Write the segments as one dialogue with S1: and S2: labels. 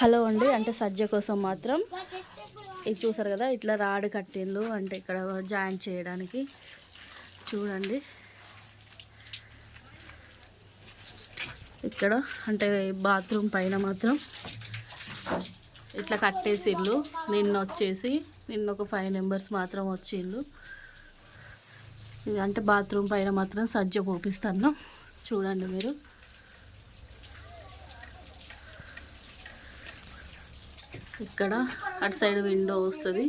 S1: Hello అండి. అంటే సజ్జ కోసం మాత్రం ఇది చూసారు కదా ఇట్లా రాడ్ కట్టిండ్లు. అంటే ఇక్కడ జాయింట్ చేయడానికి చూడండి. ఇక్కడ అంటే బాత్రూమ్ పైన మాత్రం ఇట్లా కట్టేసిళ్ళు. నిన్న వచ్చేసి నిన్న ఒక ఫైవ్ మెంబర్స్ మాత్రం వచ్చిళ్ళు ఇది అంటే బాత్రూమ్ పైన మాత్రం సజ్జ పోపిస్తాను. చూడండి మీరు. ఇక్కడ అటు సైడ్ విండో వస్తుంది.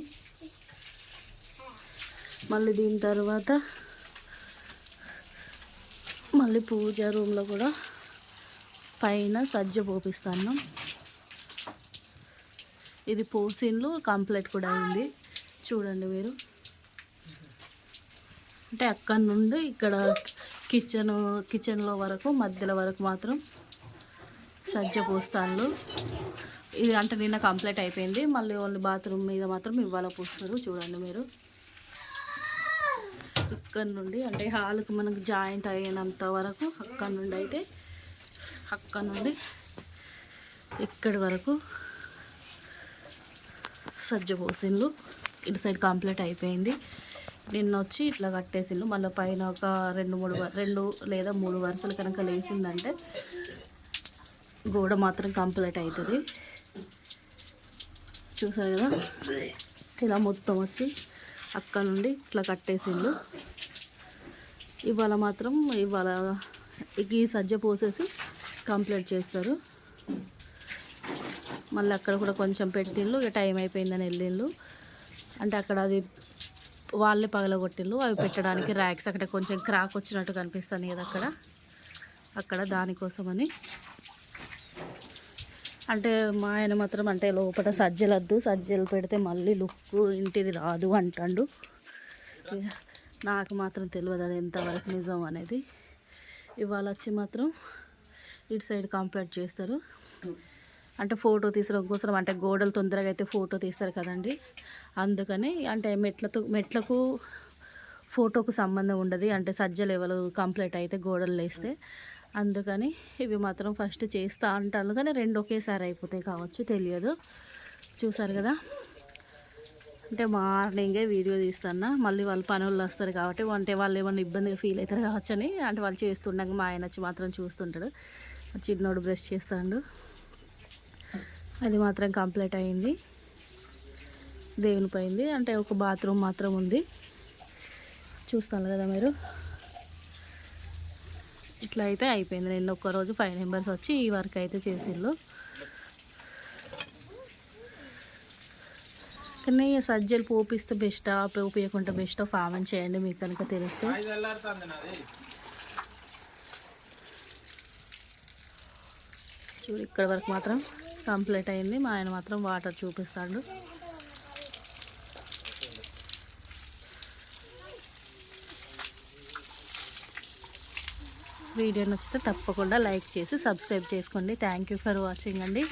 S1: మళ్ళీ దీని తర్వాత మళ్ళీ పూజ రూమ్లో కూడా పైన సజ్జ పోపిస్తాను ఇది పోసిన్లు కంప్లీట్ కూడా అయింది. చూడండి మీరు. అంటే అక్కడ నుండి ఇక్కడ కిచెన్ కిచెన్లో వరకు మధ్యలో వరకు మాత్రం సజ్జ పూస్తాను ఇది అంటే నిన్న కంప్లీట్ అయిపోయింది. మళ్ళీ ఓన్లీ బాత్రూమ్ మీద మాత్రం ఇవాళ పూస్తారు. చూడండి మీరు. ఇక్కడ నుండి అంటే హాల్కి మనకు జాయింట్ అయినంత వరకు అక్కడ నుండి అయితే అక్కడ నుండి ఇక్కడి వరకు సజ్జ పోసిండ్లు ఇటు సైడ్ కంప్లీట్ అయిపోయింది. నిన్న వచ్చి ఇట్లా కట్టేసిండ్రు. మళ్ళీ పైన ఒక రెండు మూడు రెండు లేదా మూడు వరుసలు కనుక లేచిందంటే గోడ మాత్రం కంప్లీట్ అవుతుంది. చూసారు కదా? ఇలా మొత్తం వచ్చి అక్కడ నుండి ఇట్లా కట్టేసిండు. ఇవాళ మాత్రం ఇవాళ ఈ సజ్జ పోసేసి కంప్లీట్ చేస్తారు. మళ్ళీ అక్కడ కూడా కొంచెం పెట్టిళ్ళు ఇక టైం అయిపోయిందని వెళ్ళిళ్ళు అంటే అక్కడ అది వాళ్ళే పగలగొట్టిళ్ళు అవి పెట్టడానికి ర్యాక్స్ అక్కడ కొంచెం క్రాక్ వచ్చినట్టు కనిపిస్తుంది కదా అక్కడ? అక్కడ దానికోసమని. అంటే మా ఆయన మాత్రం అంటే లోపల సజ్జలద్దు సజ్జలు పెడితే మళ్ళీ లుక్ ఇంటిది రాదు అంటాడు. ఇక నాకు మాత్రం తెలియదు అది ఎంతవరకు నిజం అనేది. ఇవాళ వచ్చి మాత్రం ఇటు సైడ్ కంప్లీట్ చేస్తారు. అంటే ఫోటో తీసడం కోసం అంటే గోడలు తొందరగా అయితే ఫోటో తీస్తారు కదండి. అందుకని అంటే మెట్లతో మెట్లకు ఫోటోకు సంబంధం ఉండదు. అంటే సజ్జలు ఎవరు కంప్లీట్ అయితే గోడలు వేస్తే అందుకని ఇవి మాత్రం ఫస్ట్ చేస్తా అంటాను. కానీ రెండు ఒకేసారి అయిపోతాయి కావచ్చు తెలియదు. చూసారు కదా? అంటే మార్నింగే వీడియో తీస్తాను మళ్ళీ వాళ్ళు పనులు వస్తారు కాబట్టి అంటే వాళ్ళు ఏమైనా ఇబ్బందిగా ఫీల్ అవుతారు కావచ్చు అని అంటే వాళ్ళు చేస్తుండగా మా ఆయన వచ్చి మాత్రం చూస్తుంటాడు. చిన్నోడు బ్రష్ చేస్తాడు. అది మాత్రం కంప్లీట్ అయింది. దేవుని పోయింది. అంటే ఒక బాత్రూమ్ మాత్రం ఉంది. చూస్తాను కదా మీరు? ఇట్లా అయితే అయిపోయింది. నేను ఒక్కరోజు ఫైవ్ మెంబర్స్ వచ్చి ఈ వర్క్ అయితే చేసిళ్ళు కానీ సజ్జలు పోపిస్తే బెస్టా పోపియకుంటే బెస్టో ఫామన్ చేయండి మీకు కనుక తెలిస్తే. చూడు ఇక్కడ వరకు మాత్రం కంప్లీట్ అయింది. మా ఆయన మాత్రం వాటర్ చూపిస్తాడు. వీడియో నచ్చితే తప్పకుండా లైక్ చేసి సబ్స్క్రైబ్ చేసుకోండి. థ్యాంక్ యూ ఫర్ వాచింగ్ అండి.